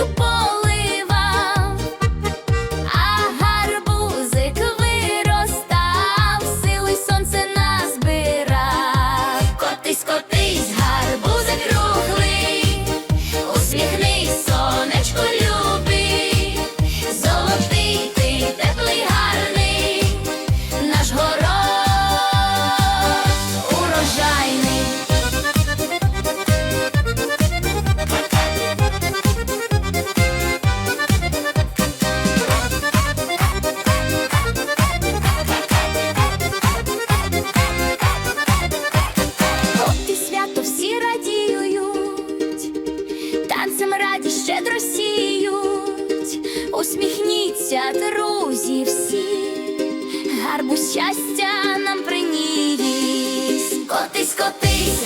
you серцем раді щедро сіють, усміхніться, друзі, всі, гарбу щастя нам приніс, котись, котись.